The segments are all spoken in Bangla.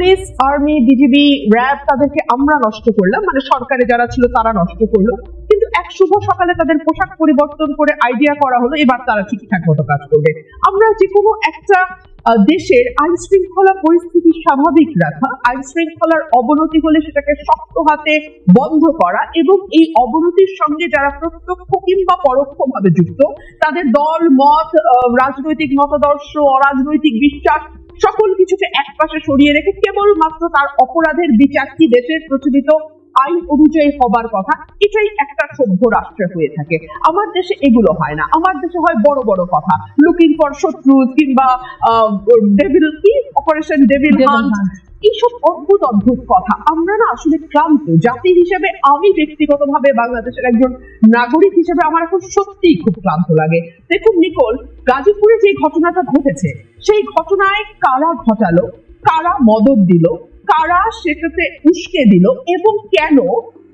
পুলিশ, আর্মি, বিজিবি, র্যাব তাদেরকে আমরা নষ্ট করলাম। মানে সরকারে যারা ছিল তারা নষ্ট করল। কিন্তু এক শুভ সকালে তাদের পোশাক পরিবর্তন করে আইডিয়া করা হলো, এবার তারা ঠিকঠাক মতো কাজ করবে। আমরা যে কোনো একটা দেশের আইন শৃঙ্খলা পরিস্থিতি স্বাভাবিক রাখা আইন শৃঙ্খলার অবনতি হলে সেটাকে শক্ত হাতে বন্ধ করা এবং এই অবনতির সঙ্গে যারা প্রত্যক্ষ কিংবা পরোক্ষভাবে যুক্ত, তাদের দল, মত রাজনৈতিক মতাদর্শ, অরাজনৈতিক বিশ্বাস সকল কিছুকে একপাশে সরিয়ে রেখে কেবলমাত্র তার অপরাধের বিচারটি দেশের প্রচলিত আইন অনুযায়ী হবার কথা এটাই একটা সভ্য রাষ্ট্রে হয়ে থাকে। আমার দেশে এগুলো হয় না। আমার দেশে হয় বড় বড় কথা। লুকিং ফর শত্রু কিংবা ডেভিল কি? Operation devil hunt. এইসব অদ্ভুত অদ্ভুত কথা। আমরা না আসলে ক্লান্ত। জাতি হিসেবে আমি ব্যক্তিগতভাবে বাংলাদেশের একজন নাগরিক হিসেবে আমার এখন সত্যিই খুব ক্লান্ত লাগে। দেখুন, নিকোল, গাজীপুরে যে ঘটনাটা ঘটেছে, সেই ঘটনায় কারা ঘটালো, কারা মদত দিল, কারা সেটাতে উস্কে দিল এবং কেন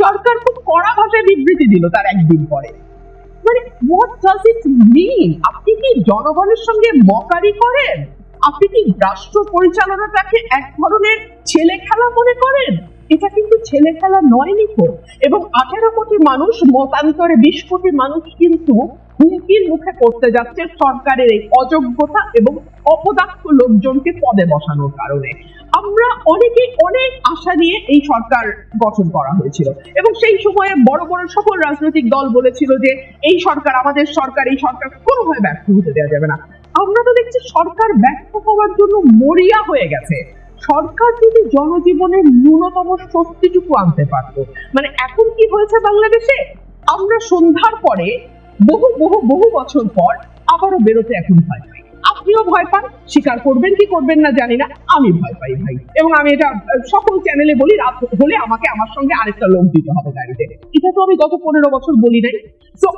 সরকার খুব কড়া ভাষায় বিবৃতি দিল তার একদিন পরে। মানে হোয়াট ডাজ ইট মিন আপনি কি জনগণের সঙ্গে মকারি করেন? আপনি কি রাষ্ট্র পরিচালনাটাকে এক ধরনের ছেলে খেলা মনে করেন? এটা কিন্তু ছেলে খেলা নয় নিখো এবং আঠেরো কোটি মানুষ, মতান্তরে বিশ কোটি মানুষ কিন্তু হুমকির মুখে পড়তে যাচ্ছে সরকারের এই অযোগ্যতা এবং অপদার্থ লোকজনকে পদে বসানোর কারণে। আমরা অনেকেই অনেক আশা নিয়ে এই সরকার গঠন করা হয়েছিল এবং সেই সময়ে বড় বড় সকল রাজনৈতিক দল বলেছিল যে, এই সরকার, আমাদের সরকার, এই সরকার কোনোভাবে ব্যর্থ হতে দেওয়া যাবে না। আমরা তো দেখছি সরকার ব্যর্থ হওয়ার জন্য মরিয়া হয়ে গেছে। সরকার যদি জনজীবনের ন্যূনতম স্বস্তিটুকু আনতে পারতো মানে এখন কি হয়েছে বাংলাদেশে? আমরা সন্ধ্যার পরে, বহু বহু বহু বছর পর আবারও বেরোতে এখন পাই আপনিও ভয় পান, স্বীকার করবেন কি করবেন না জানি না, আমি ভয় পাই ভাই। এবং আমি এটা সকল চ্যানেলে বলি, রাত হলে আমাকে আমার সঙ্গে আরেকটা লোক দিতে হবে গাড়িতে। এটা তো আমি গত পনেরো বছর বলি নাই। তো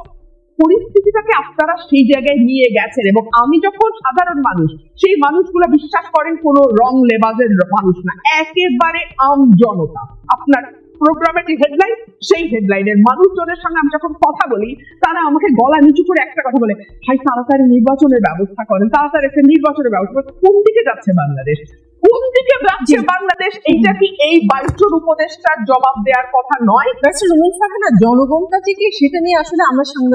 পরিস্থিতিটাকে আপনারা সেই জায়গায় নিয়ে গেছেন এবং আমি যখন সাধারণ মানুষ, সেই মানুষগুলো বিশ্বাস করেন কোনো রং লেবাজের মানুষ না, একেবারে আম জনতা আপনার প্রোগ্রামের যে হেডলাইন সেই হেডলাইনের মানুষজনের সঙ্গে আমি যখন কথা বলি তারা আমাকে গলা নিচু করে একটা কথা বলে ভাই তাড়াতাড়ি নির্বাচনের ব্যবস্থা করেন তাড়াতাড়ি একটা নির্বাচনের ব্যবস্থা করেন।" কোন দিকে যাচ্ছে বাংলাদেশ? কোন দিকে যাচ্ছে বাংলাদেশ? এইটা কি এই বাইশজন উপদেষ্টার জবাব দেওয়ার কথা নয়? জনগণটা থেকে সেটা নিয়ে আসলে আমরা সাংবাদিক